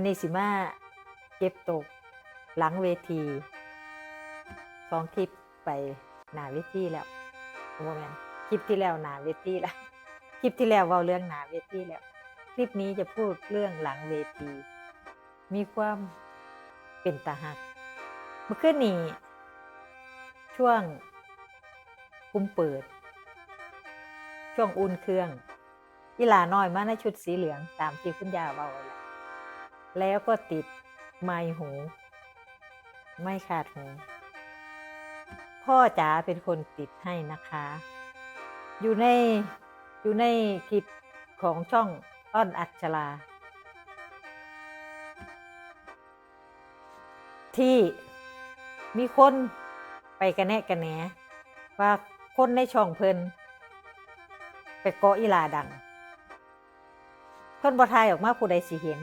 นนี้สิมาเก็บตกหลังเวทีสองคลิปไปหนาเวทีแล้วโมเมนคลิปที่แล้วหนาเวทีแล้วคลิปที่แล้วเว้าเรื่องหนาเวทีแล้ว คลิปนี้จะพูดเรื่องหลังเวที มีความเป็นตาหักเมื่อคืนนี้ช่วงกุมเปิด ช่วงอุ่นเครื่องอีหลาน้อยมาในชุดสีเหลืองตามที่คุณยาเบาไว้แล้ว แล้วก็ติดไม้หู ไม่ขาดหู พ่อจ๋าเป็นคนติดให้นะคะ อยู่ในอยู่ในคลิปของช่องอ้อนอัจฉราที่มีคนไปกระแนะกระแหนว่าคนในช่องเพิ่นไปเกาะอีลาดัง เพิ่นบ่ทายออกมาผู้ใดสิเห็น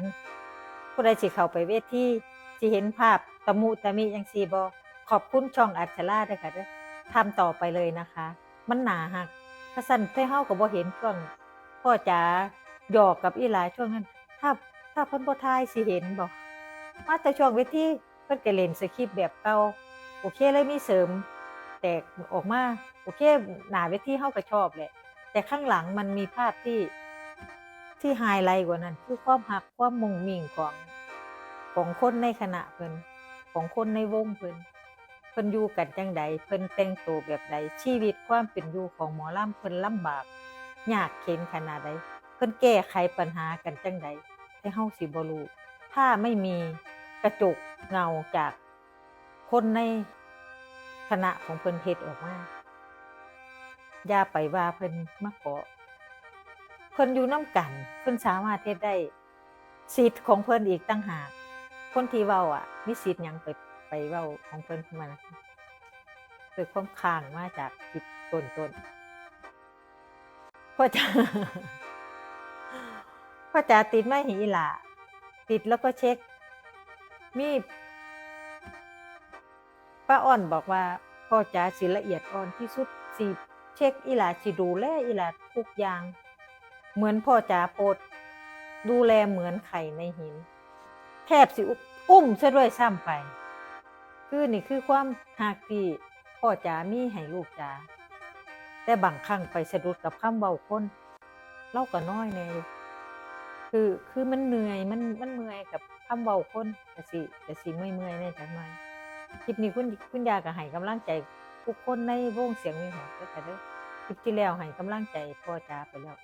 ผู้ใดสิเข้าไปเวทีสิเห็นภาพตะมุตะมิจังซีบ่ขอบคุณช่องอัจฉราด้วยค่ะด้อทำต่อไปเลยนะคะ มันหนาหักถ้าสั่นเท่เฮาก็บ่เห็นช่วงพ่อจ๋าหยอกกับอีหลาช่วงนั้น ถ้าถ้าเพิ่นบ่ทายสิเห็นบ่มาแต่ช่วงเวทีเพิ่นก็เล่นสคริปต์แบบเก่าโอเคเลยมีเสริม แตกออกมาโอเคหนาเวทีเฮาก็ชอบแหละ แต่ข้างหลังมันมีภาพที่ที่ไฮไลท์กว่านั้น คือความหักความมุ่งมิ่งของ ของคนในคณะเพิ่นของคนในวงเพิ่นเพิ่นอยู่กันจังใดเพิ่นแต่งตัวแบบใดชีวิตความเป็นอยู่ของหมอลำเพิ่นลำบากยากเข็นขนาดใดเพิ่นแก้ไขปัญหากันจังใดให้เฮาสิบ่รู้ถ้าไม่มีกระจกเงาจากคนในคณะของเพิ่นเฮ็ดออกมาอย่าไปว่าเพิ่นมาเกาะเพิ่นอยู่น้ำกัน เพิ่นสามารถเฮ็ดได้สิทธิ์ของเพิ่นอีกตั้งหาก คนที่เว้าอะมีสิทธิ์หยังไปไปเว้าของเพิ่นขึ้นมานะเกิดความค้างมาจากจิตต้นต้นพ่อจ๋าพ่อจ๋าติดไม่หีหล่ะติดแล้วก็เช็ค มีป้าอ้อนบอกว่าพ่อจ๋าสิละเอียดอ่อนที่สุดสิเช็คอีหลาสิดูแลอีหลาทุกอย่าง เหมือนพ่อจ๋าโปรดดูแลเหมือนไข่ในหิน แทบสิอุ้มซะด้วยซ้ำไป คือนี่คือความหักที่พ่อจ๋ามีให้ลูกจ๋าแต่บางครั้งไปสะดุดกับคำเบาคนเล่าก็น้อยแน่อยู่คือคือมันเหนื่อยมันมันเมื่อยกับคำเบาคนแต่สิแต่สิเมื่อยเมื่อยๆแน่จังหน่อยคลิปนี้คุณคุณยาก็ให้กำลังใจทุกคนในวงเสียงมีหอกด้วยค่เด้อคลิปที่แล้วให้กำลังใจพ่อจ๋าไปแล้ว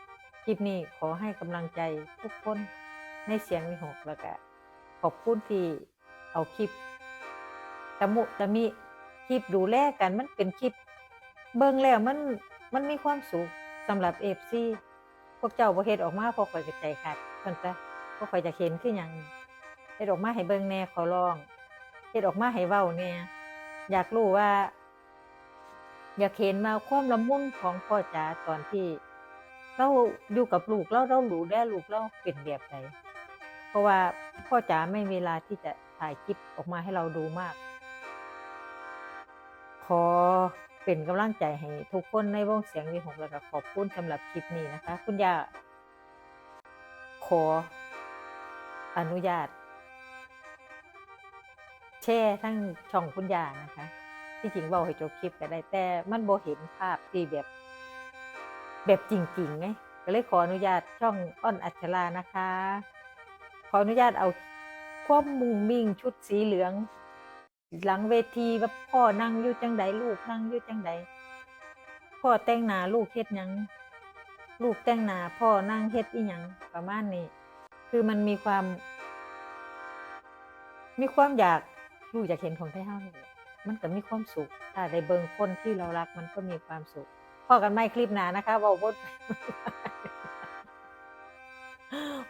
คลิปนี้ขอให้กำลังใจทุกคนในเสียงมีหกแล้วก็ ขอบคุณที่เอาคลิปตะมุตะมิคลิปดูแลกันมันเป็นคลิป เบิ่งแล้วมันมันมีความสุขสำหรับเอฟซีพวกเจ้าบ่เฮ็ดออกมาพอข่อยก็ใจขาดเพิ่นซะพวกข่อยจะเห็นคือหยังเฮ็ดออกมาให้เบิ่งแน่ขอร้องเฮ็ดออกมาให้เว้าแน่อยากรู้ว่า อยากเห็นมาความละมุนของพ่อจ๋าตอนที่เราอยู่กับลูกเราเรารู้ได้ลูกเราเป็นแบบไหน เพราะว่าพ่อจ๋าไม่มีเวลาที่จะถ่ายคลิปออกมาให้เราดูมาก ขอเป็นกำลังใจให้ทุกคนในวงเสียงวีหกแล้วก็ขอบคุณสำหรับคลิปนี้นะคะ คุณย่าขออนุญาต แช่ทั้งช่องคุณย่านะคะ ที่จริงเบาให้จบคลิปก็ได้แต่มันโบเห็นภาพที่แบบ แบบจริงๆไงก็เลยขออนุญาตช่องอ้อนอัชรานะคะ ออนุญาตเอาความมุงมิ่งชุดสีเหลือง หลังเวทีว่าพ่อนั่งอยู่จังใดลูกนั่งอยู่จังใดพ่อแต่งหนาลูกเฮ็ดหยัง ลูกแต่งหนาพ่อนั่งเฮ็ดอีหยังประมาณนี้ คือมันมีความ มีความอยากลูกอยากเห็นของไทยเฮานี่แหละมันก็มีความสุขถ้าได้เบิ่งคนที่เรารักมันก็มีความสุขพอกันไม่คลิปหนานะคะเว้าบ่